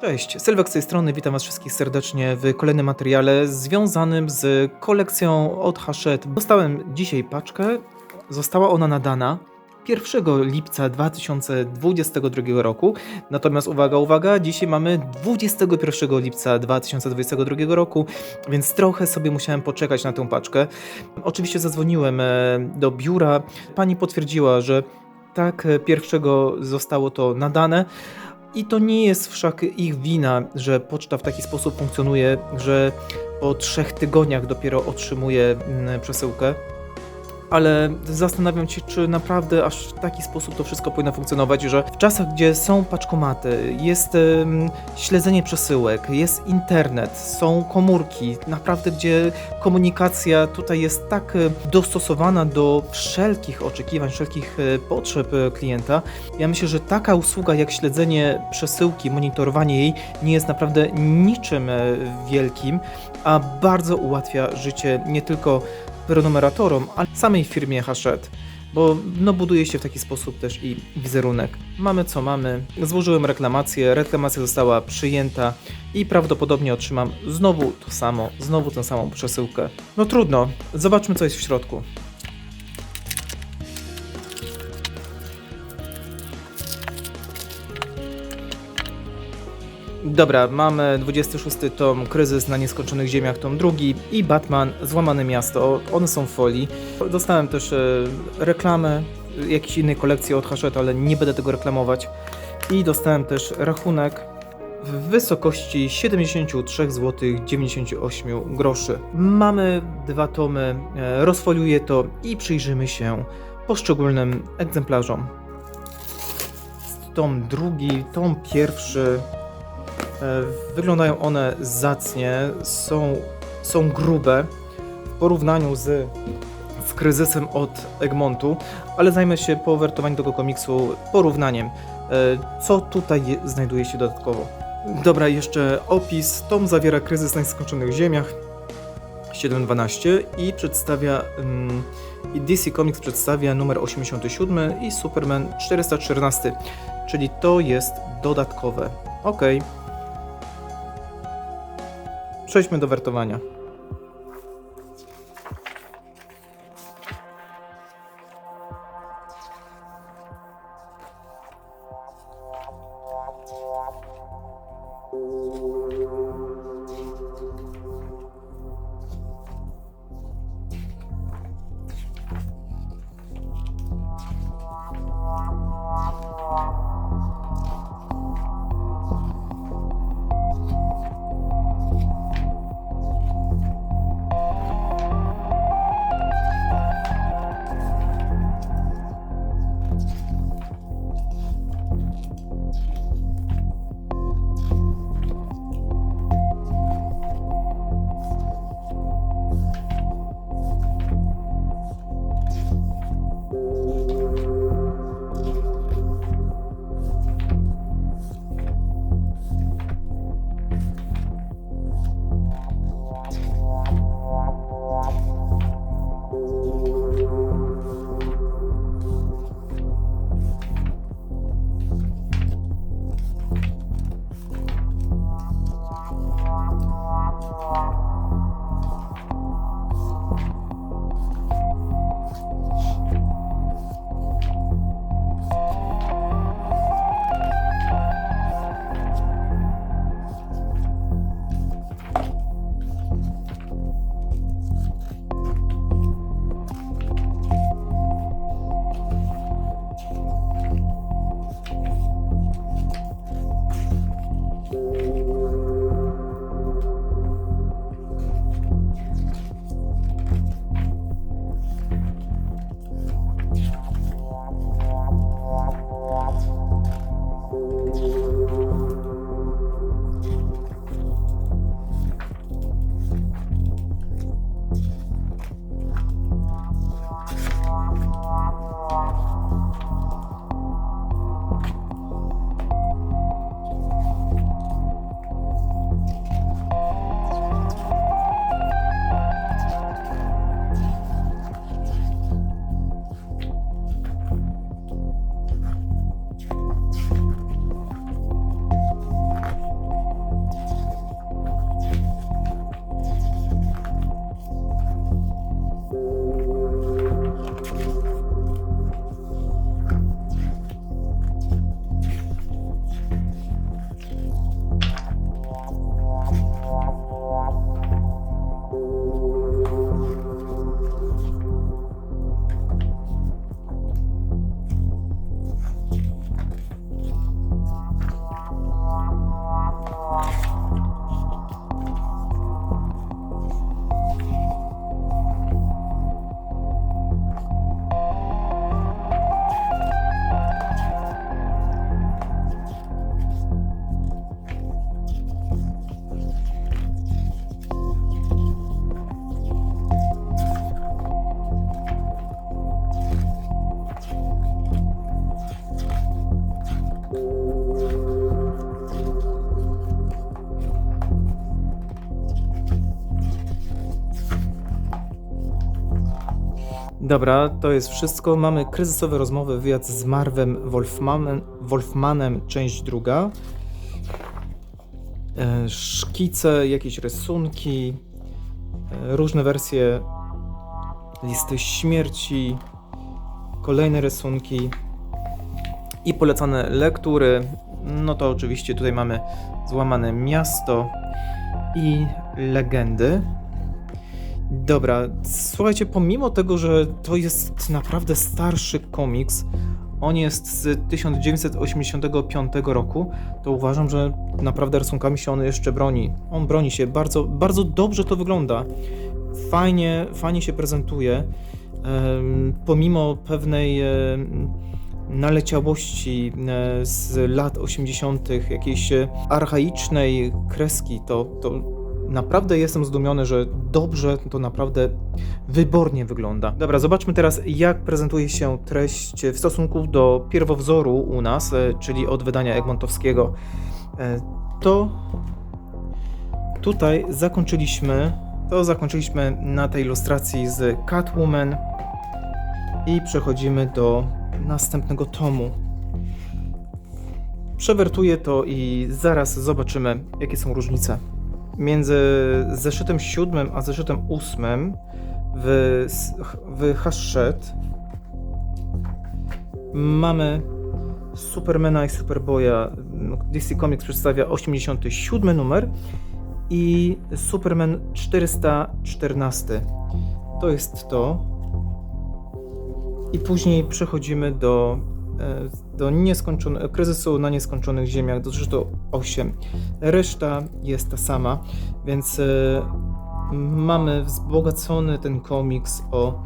Cześć, Sylwek z tej strony, witam was wszystkich serdecznie w kolejnym materiale związanym z kolekcją od Hachette. Dostałem dzisiaj paczkę, została ona nadana 1 lipca 2022 roku, natomiast uwaga, uwaga, dzisiaj mamy 21 lipca 2022 roku, więc trochę sobie musiałem poczekać na tę paczkę. Oczywiście zadzwoniłem e, do biura, pani potwierdziła, że tak, e, pierwszego zostało to nadane. I to nie jest wszak ich wina, że poczta w taki sposób funkcjonuje, że po trzech tygodniach dopiero otrzymuje mm, przesyłkę. Ale zastanawiam się, czy naprawdę aż w taki sposób to wszystko powinno funkcjonować, że w czasach, gdzie są paczkomaty, jest em, śledzenie przesyłek, jest internet, są komórki, naprawdę gdzie komunikacja tutaj jest tak e, dostosowana do wszelkich oczekiwań, wszelkich e, potrzeb e, klienta, ja myślę, że taka usługa jak śledzenie przesyłki, monitorowanie jej nie jest naprawdę niczym wielkim, a bardzo ułatwia życie nie tylko prenumeratorom, ale samej firmie Hachette. Bo no, buduje się w taki sposób też i wizerunek. Mamy co mamy. Złożyłem reklamację, reklamacja została przyjęta i prawdopodobnie otrzymam znowu to samo, znowu tę samą przesyłkę. No trudno, zobaczmy co jest w środku. Dobra, mamy 26 tom Kryzys na nieskończonych ziemiach, tom drugi i Batman Złamane Miasto. One są w folii. Dostałem też e, reklamę jakiejś innej kolekcji od Hachette, ale nie będę tego reklamować. I dostałem też rachunek w wysokości 73 zł 98 groszy. Mamy dwa tomy, e, rozfoliuję to i przyjrzymy się poszczególnym egzemplarzom. Tom drugi, tom pierwszy. E, Wyglądają one zacnie, są, są grube w porównaniu z, z kryzysem od Egmontu, ale zajmę się po wertowaniu tego komiksu porównaniem, e, co tutaj je- znajduje się dodatkowo. Dobra, jeszcze opis. Tom zawiera kryzys na nieskończonych ziemiach 712 i przedstawia. ym, I DC Comics przedstawia numer 87 i Superman 414, czyli to jest dodatkowe. Okej. Przejdźmy do wertowania. Dobra, to jest wszystko. Mamy kryzysowe rozmowy, wywiad z Marwem Wolfmanem, Wolfmanem, część druga. E, Szkice, jakieś rysunki, e, różne wersje listy śmierci, kolejne rysunki i polecane lektury. No to oczywiście tutaj mamy Złamane Miasto i Legendy. Dobra, słuchajcie, pomimo tego, że to jest naprawdę starszy komiks, on jest z 1985 roku, to uważam, że naprawdę rysunkami się on jeszcze broni. On broni się, bardzo, bardzo dobrze to wygląda. Fajnie, fajnie się prezentuje, pomimo pewnej naleciałości e, z lat 80., jakiejś e, archaicznej kreski, to, to naprawdę jestem zdumiony, że dobrze to naprawdę wybornie wygląda. Dobra, zobaczmy teraz, jak prezentuje się treść w stosunku do pierwowzoru u nas, e, czyli od wydania Egmontowskiego. E, To tutaj zakończyliśmy, to zakończyliśmy na tej ilustracji z Catwoman i przechodzimy do następnego tomu. Przewertuję to i zaraz zobaczymy, jakie są różnice między zeszytem siódmym a zeszytem ósmym w, w mamy Supermana i Superboya. DC Comics przedstawia 87 numer i Superman 414. To jest to. I później przechodzimy do do nieskończonego kryzysu na nieskończonych ziemiach, do zresztą 8. Reszta jest ta sama, więc y, mamy wzbogacony ten komiks o,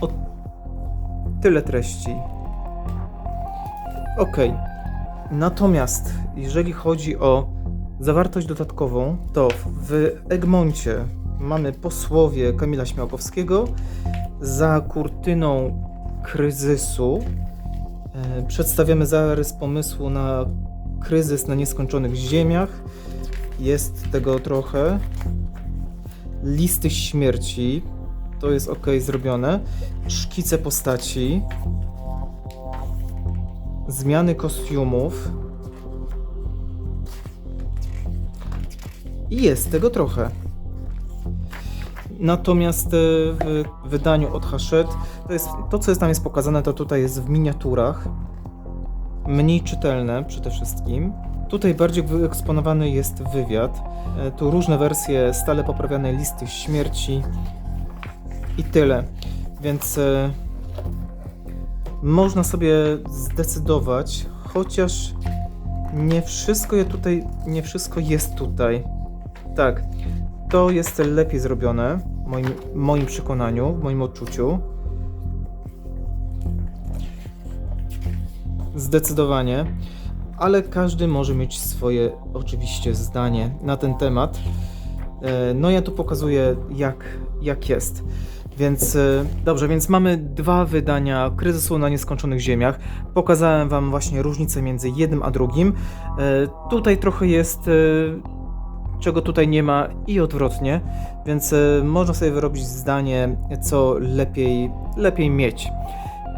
o tyle treści. Ok. Natomiast jeżeli chodzi o zawartość dodatkową, to w Egmoncie mamy posłowie Kamila Śmiałkowskiego, za kurtyną kryzysu e, przedstawiamy zarys pomysłu na kryzys na nieskończonych ziemiach. Jest tego trochę. Listy śmierci. To jest ok zrobione. Szkice postaci. Zmiany kostiumów. I jest tego trochę. Natomiast e, w wydaniu od Hachette to jest to, co jest tam jest pokazane, to tutaj jest w miniaturach, mniej czytelne przede wszystkim. Tutaj bardziej wyeksponowany jest wywiad. E, tu różne wersje stale poprawiane listy śmierci i tyle. Więc e, można sobie zdecydować, chociaż nie wszystko je tutaj, nie wszystko jest tutaj. Tak, to jest lepiej zrobione, moim, moim przekonaniu, w moim odczuciu. Zdecydowanie, ale każdy może mieć swoje oczywiście zdanie na ten temat. E, no ja tu pokazuję jak, jak jest. Więc e, dobrze, więc mamy dwa wydania Kryzysu na Nieskończonych Ziemiach. Pokazałem Wam właśnie różnicę między jednym a drugim. E, tutaj trochę jest czego tutaj nie ma i odwrotnie, więc e, można sobie wyrobić zdanie, co lepiej, lepiej mieć.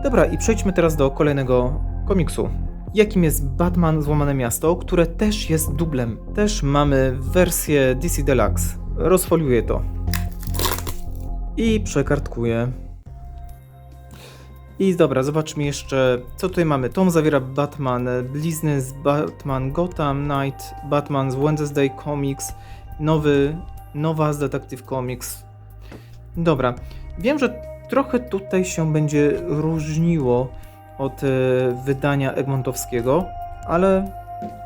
Dobra, i przejdźmy teraz do kolejnego komiksu. Jakim jest Batman Złamane Miasto, które też jest dublem. Też mamy wersję DC Deluxe. Rozfoliuję to. I przekartkuję. I dobra, zobaczmy jeszcze, co tutaj mamy. Tom zawiera Batman, blizny z Batman Gotham Knight, Batman z Wednesday Comics, nowy, nowa z Detective Comics. Dobra, wiem, że trochę tutaj się będzie różniło od e, wydania Egmontowskiego, ale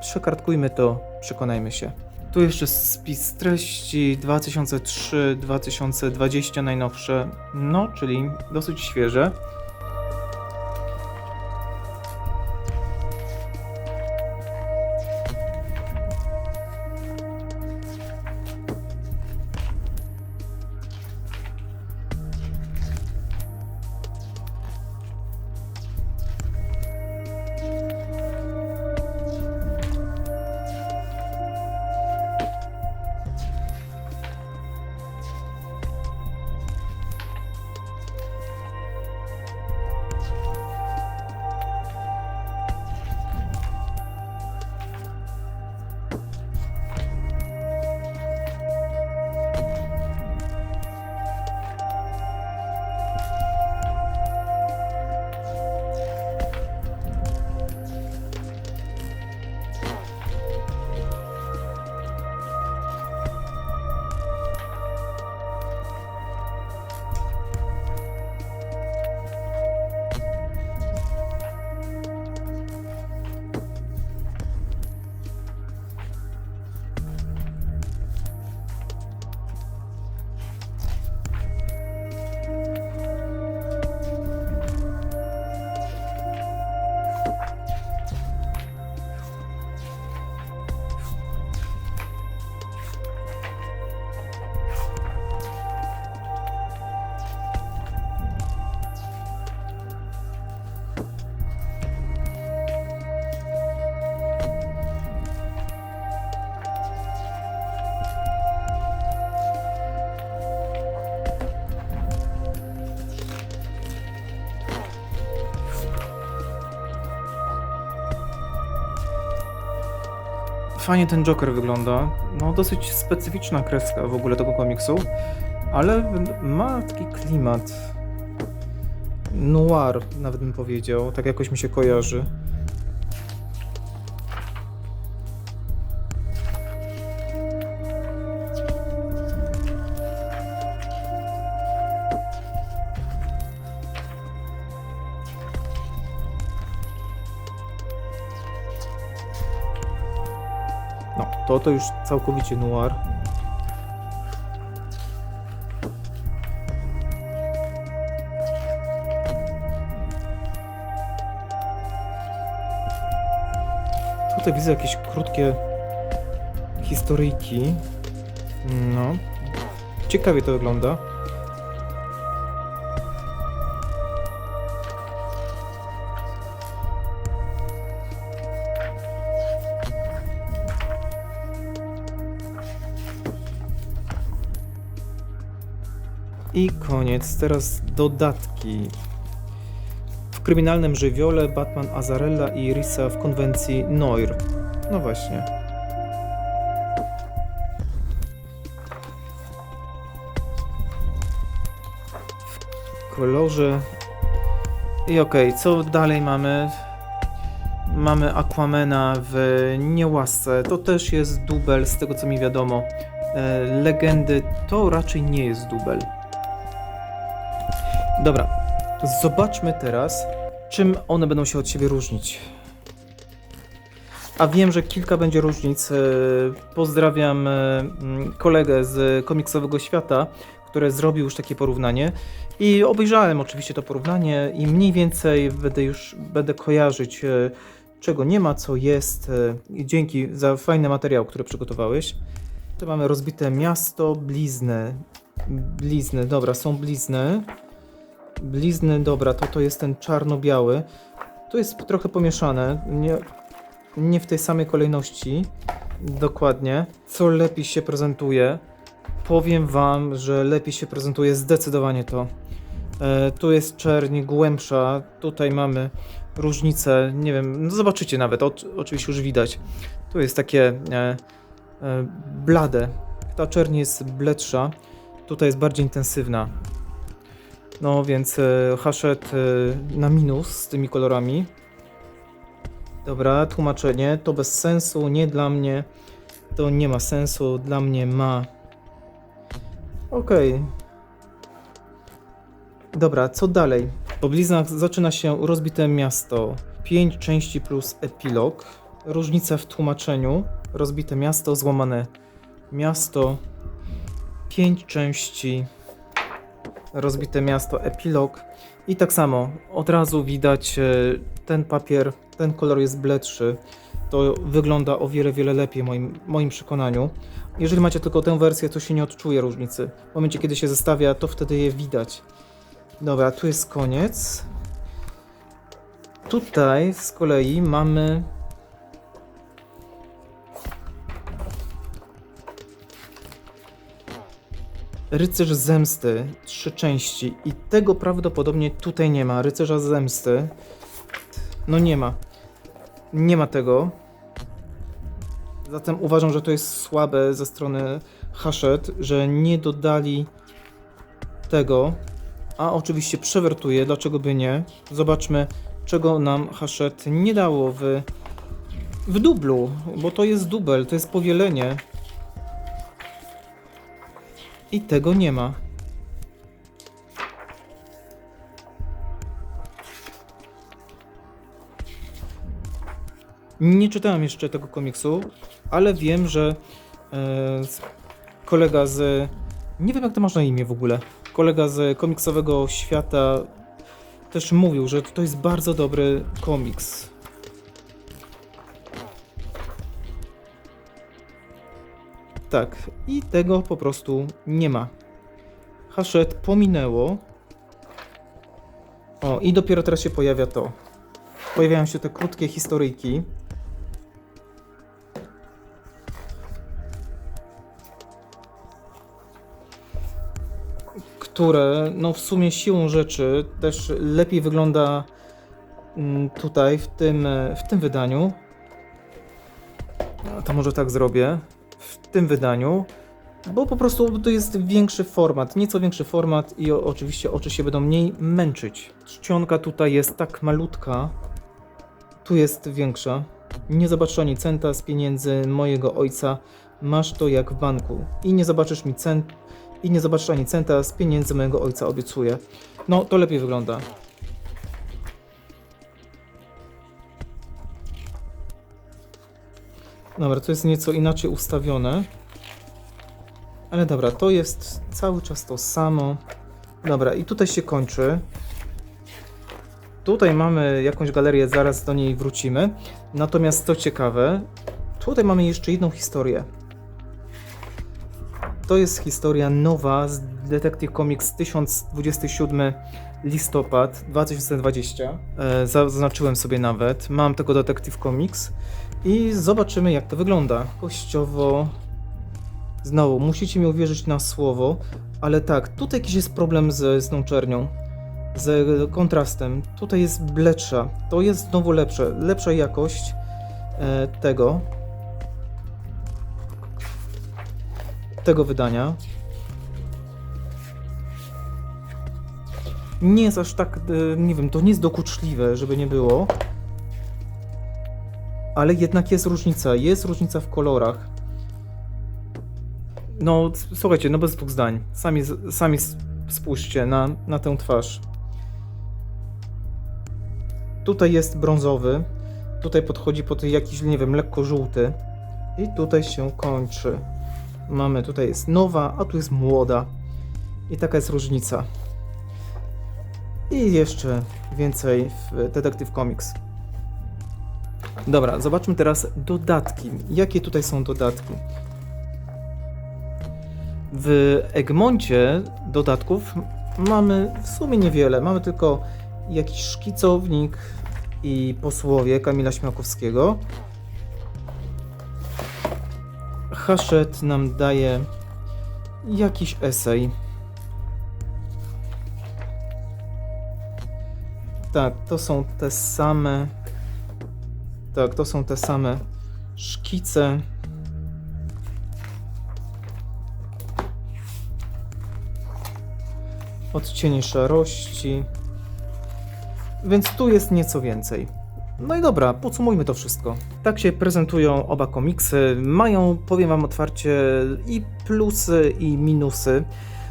przekartkujmy to, przekonajmy się. Tu jeszcze spis treści 2003-2020 najnowsze, no, czyli dosyć świeże. Fajnie ten Joker wygląda. No, dosyć specyficzna kreska w ogóle tego komiksu, ale ma taki klimat noir, nawet bym powiedział. Tak jakoś mi się kojarzy. No, to to już całkowicie noir. Tutaj widzę jakieś krótkie historyjki. No. Ciekawie to wygląda. I koniec. Teraz dodatki. W kryminalnym żywiole Batman Azarella i Risa w konwencji Noir. No właśnie. W kolorze. I okej, co dalej mamy? Mamy Aquamena w niełasce. To też jest dubel, z tego co mi wiadomo. E, Legendy to raczej nie jest dubel. Dobra, zobaczmy teraz, czym one będą się od siebie różnić. A wiem, że kilka będzie różnic. E, Pozdrawiam e, mm, kolegę z komiksowego świata, który zrobił już takie porównanie. I obejrzałem oczywiście to porównanie i mniej więcej będę już będę kojarzyć, e, czego nie ma, co jest. I dzięki za fajny materiał, który przygotowałeś. Tu mamy rozbite miasto, blizny. Blizny, dobra, są blizny. Blizny, dobra, to to jest ten czarno-biały. To jest trochę pomieszane, nie, nie w tej samej kolejności. Dokładnie. Co lepiej się prezentuje? Powiem wam, że lepiej się prezentuje zdecydowanie to. E, tu jest czerń głębsza, tutaj mamy różnice, nie wiem, no zobaczycie nawet, o, oczywiście już widać. Tu jest takie e, e, blade. Ta czerń jest bledsza, tutaj jest bardziej intensywna. No więc e, Hachette e, na minus z tymi kolorami. Dobra, tłumaczenie. To bez sensu, nie dla mnie. To nie ma sensu, dla mnie ma. Okej. Dobra, co dalej? Po bliznach zaczyna się rozbite miasto. 5 części plus epilog. Różnica w tłumaczeniu. Rozbite miasto, złamane miasto. 5 części rozbite miasto, epilog. I tak samo, od razu widać e, ten papier, ten kolor jest bledszy. To wygląda o wiele, wiele lepiej moim, moim przekonaniu. Jeżeli macie tylko tę wersję, to się nie odczuje różnicy. W momencie, kiedy się zestawia, to wtedy je widać. Dobra, tu jest koniec. Tutaj z kolei mamy Rycerz Zemsty, trzy części i tego prawdopodobnie tutaj nie ma. Rycerza Zemsty, no nie ma. Nie ma tego. Zatem uważam, że to jest słabe ze strony Hachette, że nie dodali tego. A oczywiście przewertuję, dlaczego by nie. Zobaczmy, czego nam Hachette nie dało w, w dublu, bo to jest dubel, to jest powielenie. I tego nie ma. Nie czytałem jeszcze tego komiksu, ale wiem, że e, kolega z. Nie wiem, jak to masz na imię w ogóle. Kolega z komiksowego świata też mówił, że to jest bardzo dobry komiks. Tak, i tego po prostu nie ma. Hachette pominęło. O, i dopiero teraz się pojawia to. Pojawiają się te krótkie historyjki. Które, no w sumie siłą rzeczy też lepiej wygląda mm, tutaj, w tym, w tym wydaniu. To może tak zrobię w tym wydaniu, bo po prostu to jest większy format, nieco większy format i oczywiście oczy się będą mniej męczyć. Czcionka tutaj jest tak malutka, tu jest większa. Nie zobaczysz ani centa z pieniędzy mojego ojca, masz to jak w banku. I nie zobaczysz mi cent, i nie zobaczysz ani centa z pieniędzy mojego ojca, obiecuję. No, to lepiej wygląda. Dobra, to jest nieco inaczej ustawione. Ale dobra, to jest cały czas to samo. Dobra, i tutaj się kończy. Tutaj mamy jakąś galerię, zaraz do niej wrócimy. Natomiast to ciekawe, tutaj mamy jeszcze jedną historię. To jest historia nowa z Detective Comics 1027 listopad 2020. E, zaznaczyłem sobie nawet. Mam tego Detective Comics i zobaczymy jak to wygląda. Kościowo. Znowu, musicie mi uwierzyć na słowo, ale tak, tutaj jakiś jest problem z, z tą czernią z kontrastem. Tutaj jest bledsza. To jest znowu lepsze. Lepsza jakość e, tego. Tego wydania. Nie jest aż tak, e, nie wiem, to nie jest dokuczliwe, żeby nie było. Ale jednak jest różnica. Jest różnica w kolorach. No, słuchajcie, no bez dwóch zdań. Sami, sami spójrzcie na, na tę twarz. Tutaj jest brązowy, tutaj podchodzi pod jakiś, nie wiem, lekko żółty i tutaj się kończy. Mamy, tutaj jest nowa, a tu jest młoda. I taka jest różnica. I jeszcze więcej w Detective Comics. Dobra, zobaczmy teraz dodatki. Jakie tutaj są dodatki? W Egmoncie dodatków mamy w sumie niewiele. Mamy tylko jakiś szkicownik i posłowie Kamila Śmiałkowskiego. Hachette nam daje jakiś esej. Tak, to są te same. Tak, to są te same szkice. Odcienie szarości. Więc tu jest nieco więcej. No i dobra, podsumujmy to wszystko. Tak się prezentują oba komiksy. Mają, powiem Wam otwarcie, i plusy, i minusy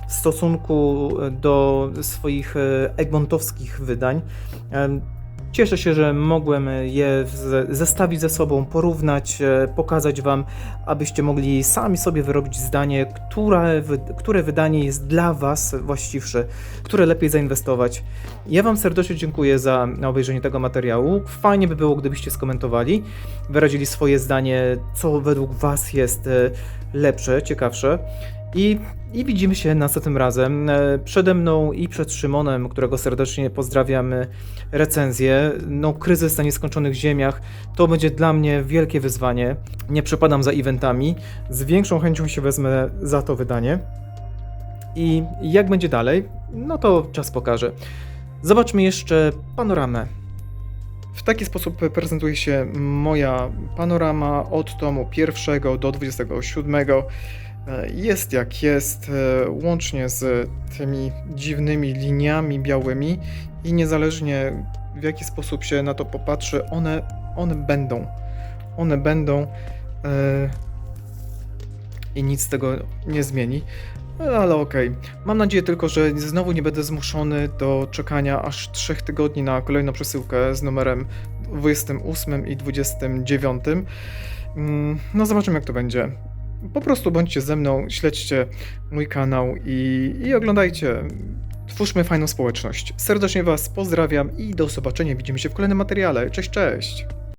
w stosunku do swoich e, egmontowskich wydań. Cieszę się, że mogłem je zestawić ze sobą, porównać, e, pokazać Wam, abyście mogli sami sobie wyrobić zdanie, które, które wydanie jest dla Was właściwsze, które lepiej zainwestować. Ja Wam serdecznie dziękuję za obejrzenie tego materiału. Fajnie by było, gdybyście skomentowali, wyrazili swoje zdanie, co według Was jest e, lepsze, ciekawsze. I, I widzimy się następnym razem. E, Przede mną i przed Szymonem, którego serdecznie pozdrawiam, e, recenzję. No, kryzys na nieskończonych ziemiach to będzie dla mnie wielkie wyzwanie. Nie przepadam za eventami. Z większą chęcią się wezmę za to wydanie. I jak będzie dalej, no to czas pokaże. Zobaczmy jeszcze panoramę. W taki sposób prezentuje się moja panorama od tomu pierwszego do 27. E, Jest jak jest, e, łącznie z tymi dziwnymi liniami białymi i niezależnie w jaki sposób się na to popatrzy, one, one będą. One będą e, i nic z tego nie zmieni. Ale okej. Mam nadzieję tylko, że znowu nie będę zmuszony do czekania aż 3 tygodni na kolejną przesyłkę z numerem 28 i 29. Mm, No zobaczymy jak to będzie. Po prostu bądźcie ze mną, śledźcie mój kanał i, i oglądajcie. Twórzmy fajną społeczność. Serdecznie Was pozdrawiam i do zobaczenia. Widzimy się w kolejnym materiale. Cześć, cześć!